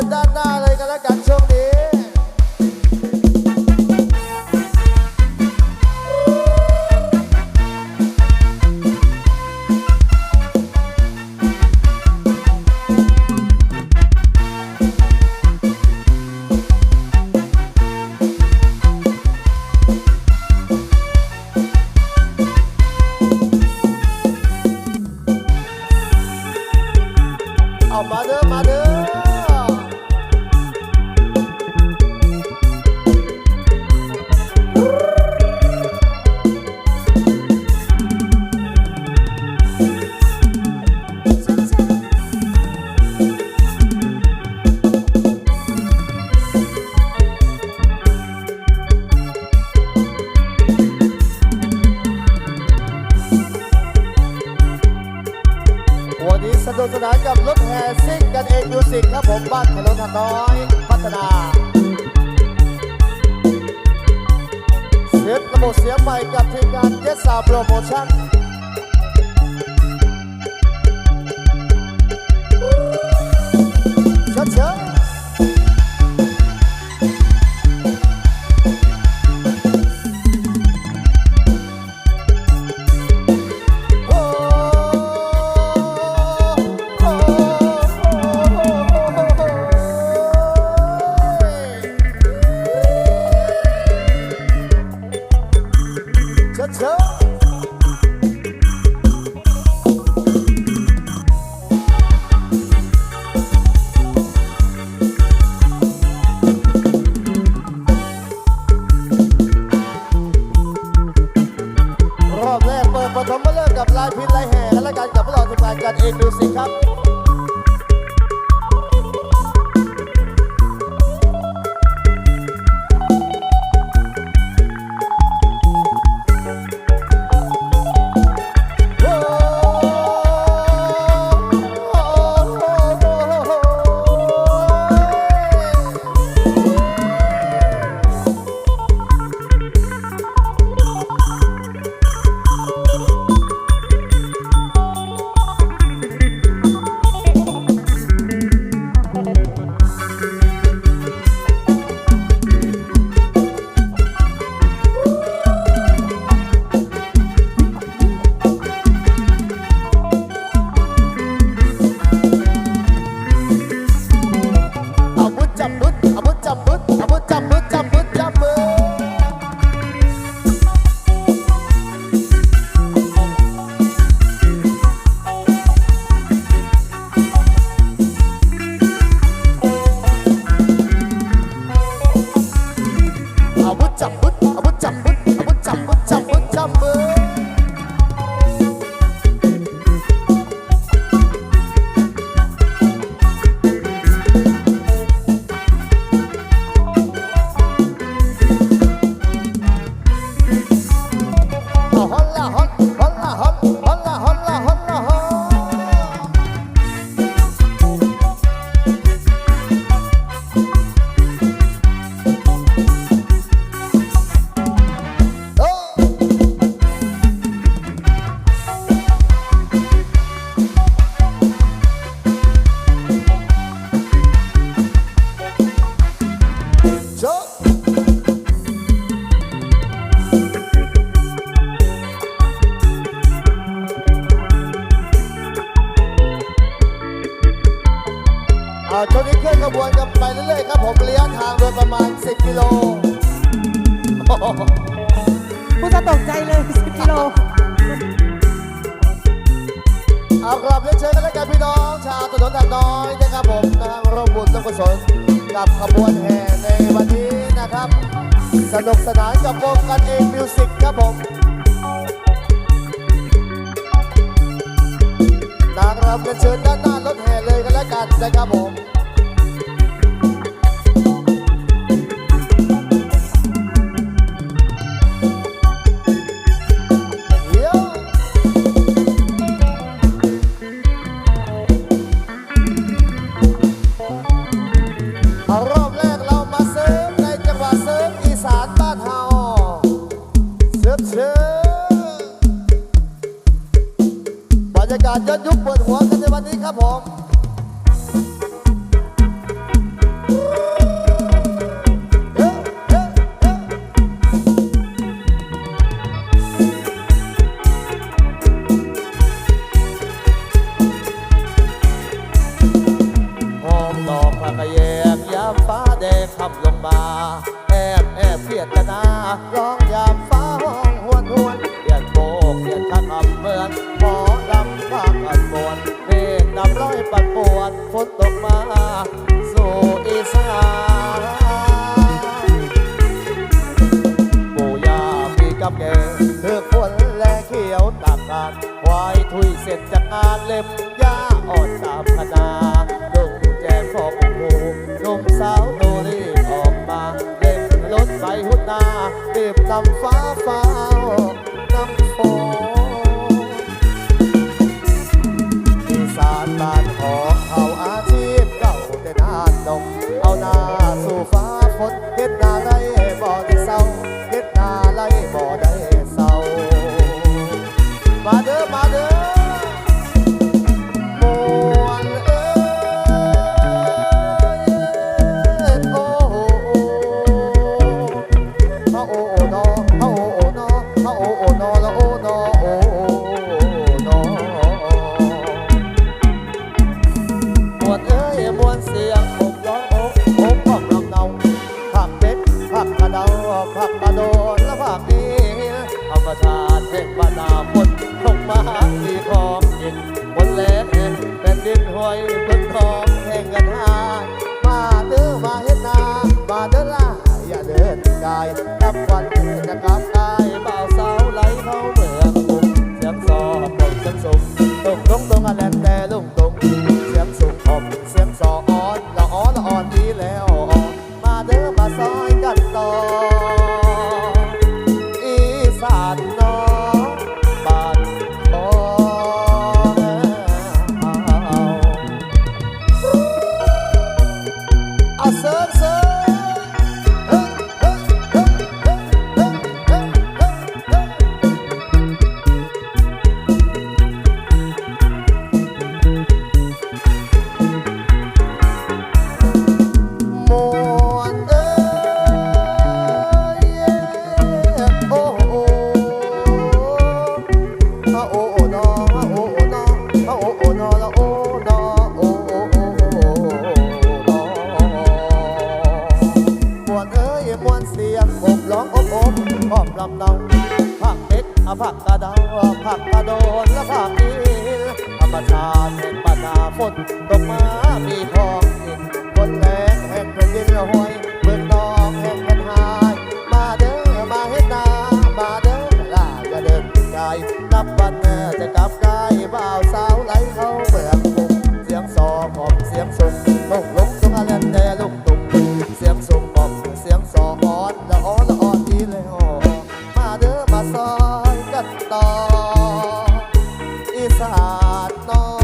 ร วันนี้สนุกสนานกับรถแห่ซิ่งกันเองมิวสิกครับผมบ้านถนนทางน้อย พัฒนา เสียบระบบเสียงใหม่กับทีมงานเจสซาโปรโมชั่น กเราทีมงานกันเองดูสิครับ ช่วงนี้เคลื่อนขบวนกันไปเรื่อยๆครับผมระยะทางโดยประมาณ 10 กิโลโอ้โหผู้จะตกใจเลย 10 กิโลเอากลับเรียนเชิญกันแล้วกันพี่น้องชาวถนนทางน้อยนะครับผมนะฮะร่วมบุญร่วมกุศลกับขบวนแห่ในวันนี้นะครับ สนุกสนานกับวงกันเองมิวสิกครับผม นางรำกันเชิญด้านหน้ารถแห่เลยกันแล้วกันนะครับผม กาศยอนยุคเปิดหัวกันในวันนี้ครับผมหอมดอกพร้องยามฟ้าห้องหวนหวนเรียกโบกเรียกทักอำเมือง กันมวนเพลงนำร้อยปันปวนฝนตกมาสู่อีสานปู่ย่ามีกับแกเถือกฝนและเขียวตากการควายทุยเสร็จจากงานเล็มหญ้าอ่อนตามคณาดุงแจงพอปูปูหนุ่มสาวโตรีออกมาเล่มรถไปหุดนารีบนำฟ้าฟ้า นานดงเอาหน้าสู่ฟ้าฝน ประชาเทศบาน มวนเสียงอบร้องอบอบพอบลำเนาผักเม็ดอาผักกระดาวผักกระโดนและผักอีธรรมชาติแป่งปัญาฝนตกมามีทองอินคนแรงแห่งแผ่นดินห้อยเมืองนอง อีสานนอ